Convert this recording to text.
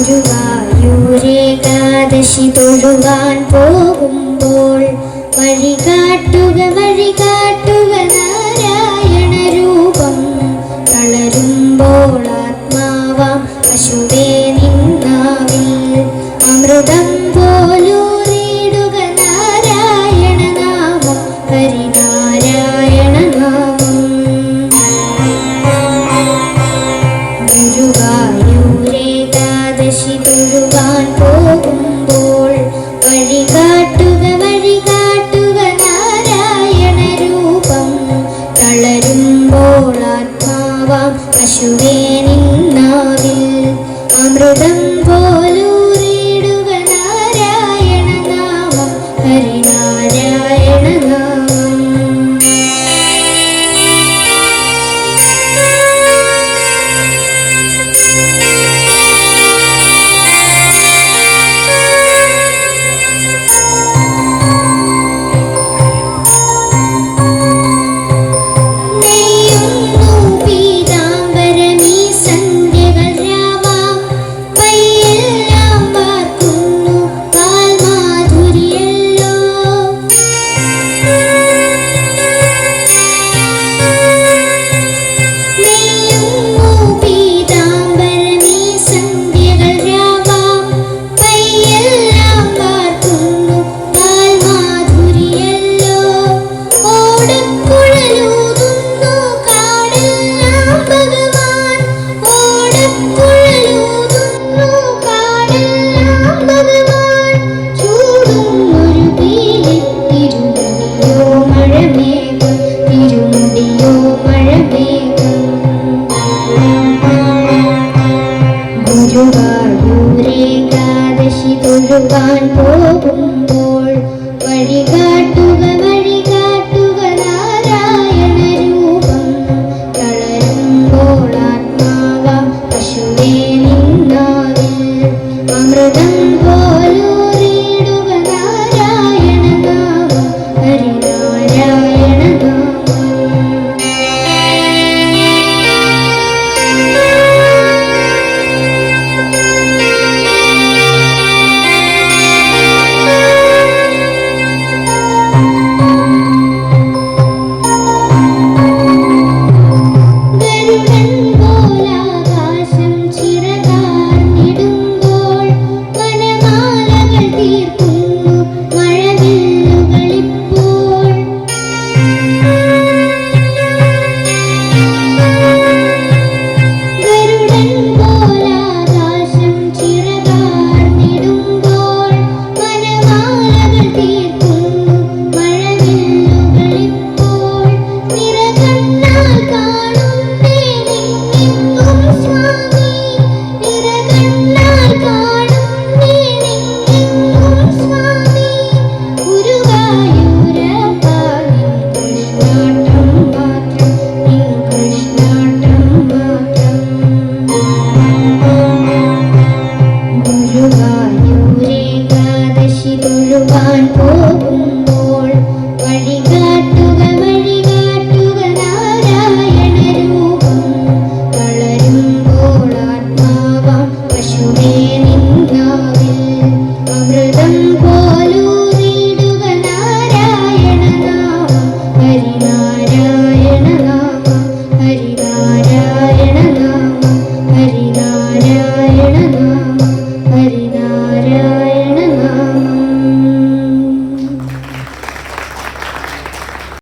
ഗുരുവായൂരേകാദശി തൊഴുവാൻ പോകുമ്പോൾ വഴികാട്ടുക വഴികാ പശുവേ നിന്നാവിൽ അമൃതം പോലും